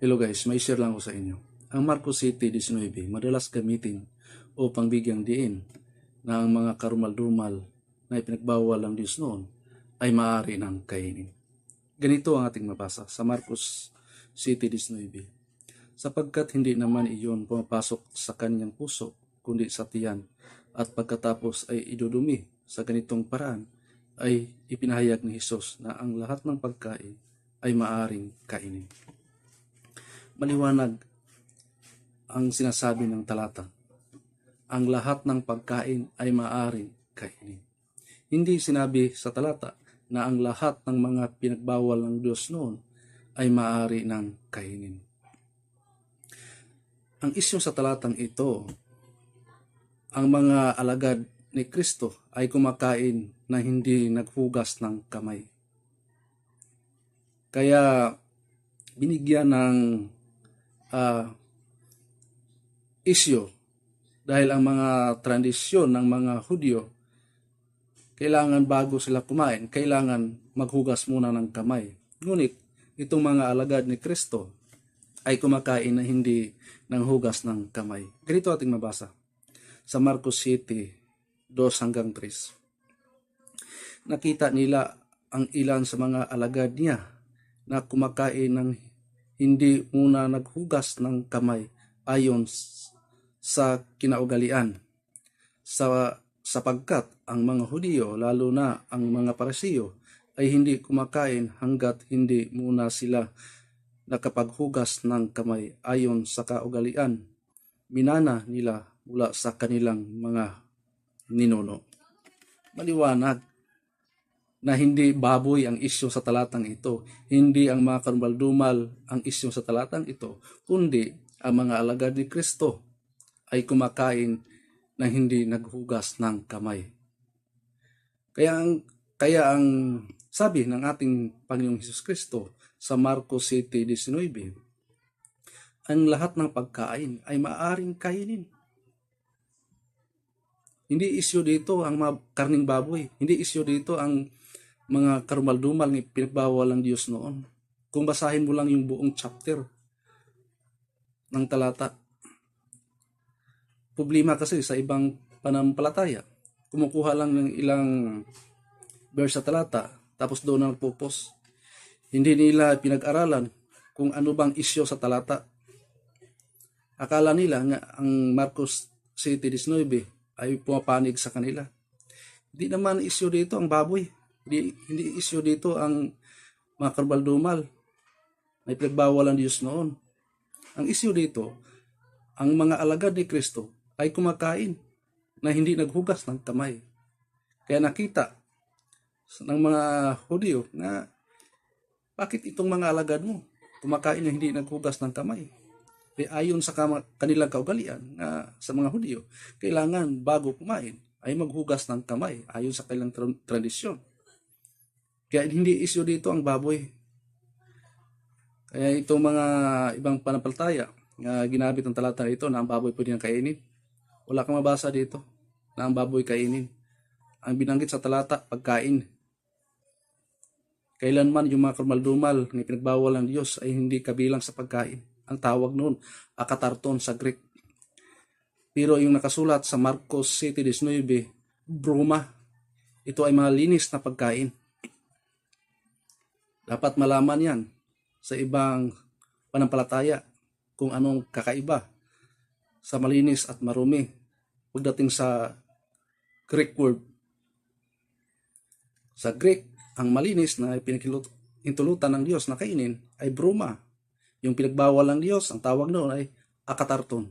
Hello guys, may share lang ko sa inyo. Ang Marcos City 19 madalas gamitin upang bigyang diin na ang mga karumal-dumal na ipinagbawal ng Diyos noon ay maaari ng kainin. Ganito ang ating mabasa sa Marcos City 19. Sapagkat hindi naman iyon pumapasok sa kanyang puso, kundi sa tiyan, at pagkatapos ay idudumi sa ganitong paraan, ay ipinahayag ni Jesus na ang lahat ng pagkain ay maaring kainin maliwanag ang sinasabi ng talata. Ang lahat ng pagkain ay maaaring kainin. Hindi sinabi sa talata na ang lahat ng mga pinagbawal ng Diyos noon ay maaari ng kainin. Ang isyu sa talatang ito, ang mga alagad ni Kristo ay kumakain na hindi naghugas ng kamay. Kaya binigyan ng uh, issue dahil ang mga tradisyon ng mga Hudyo kailangan bago sila kumain, kailangan maghugas muna ng kamay. Ngunit itong mga alagad ni Kristo ay kumakain na hindi ng hugas ng kamay. Ganito ating mabasa sa Marcos City 2 hanggang 3. Nakita nila ang ilan sa mga alagad niya na kumakain ng hindi muna naghugas ng kamay ayon sa kinaugalian. Sa sapagkat ang mga Hudiyo, lalo na ang mga Parisiyo, ay hindi kumakain hanggat hindi muna sila nakapaghugas ng kamay ayon sa kaugalian. Minana nila mula sa kanilang mga ninuno. Maliwanag na hindi baboy ang isyo sa talatang ito, hindi ang mga karumaldumal ang isyo sa talatang ito, kundi ang mga alagad ni Kristo ay kumakain na hindi naghugas ng kamay. Kaya ang, kaya ang sabi ng ating Panginoong Hesus Kristo sa Marcos City 19, ang lahat ng pagkain ay maaring kainin. Hindi isyo dito ang karning baboy. Hindi isyo dito ang mga karumaldumal ng pinagbawal ng Diyos noon. Kung basahin mo lang yung buong chapter ng talata. Problema kasi sa ibang panampalataya. Kumukuha lang ng ilang verse sa talata, tapos doon na nagpupos. Hindi nila pinag-aralan kung ano bang isyo sa talata. Akala nila nga ang Marcos City 19 ay pumapanig sa kanila. Hindi naman isyo dito ang baboy hindi, hindi issue dito ang mga karbaldumal. May pinagbawal ang Diyos noon. Ang issue dito, ang mga alagad ni Kristo ay kumakain na hindi naghugas ng kamay. Kaya nakita ng mga Hudyo na bakit itong mga alagad mo kumakain na hindi naghugas ng kamay? E ayon sa kanilang kaugalian na sa mga Hudyo, kailangan bago kumain ay maghugas ng kamay ayon sa kanilang tra- tradisyon. Kaya hindi issue dito ang baboy. Kaya itong mga ibang panampalataya na ginamit ng talata ito na ang baboy pwede nang kainin. Wala kang mabasa dito na ang baboy kainin. Ang binanggit sa talata, pagkain. Kailanman yung mga kamaldumal na pinagbawal ng Diyos ay hindi kabilang sa pagkain. Ang tawag noon, akatarton sa Greek. Pero yung nakasulat sa Marcos City 19, bruma. Ito ay malinis na pagkain. Dapat malaman yan sa ibang panampalataya kung anong kakaiba sa malinis at marumi pagdating sa Greek word. Sa Greek, ang malinis na pinakintulutan ng Diyos na kainin ay bruma. Yung pinagbawal ng Diyos, ang tawag noon ay akatarton.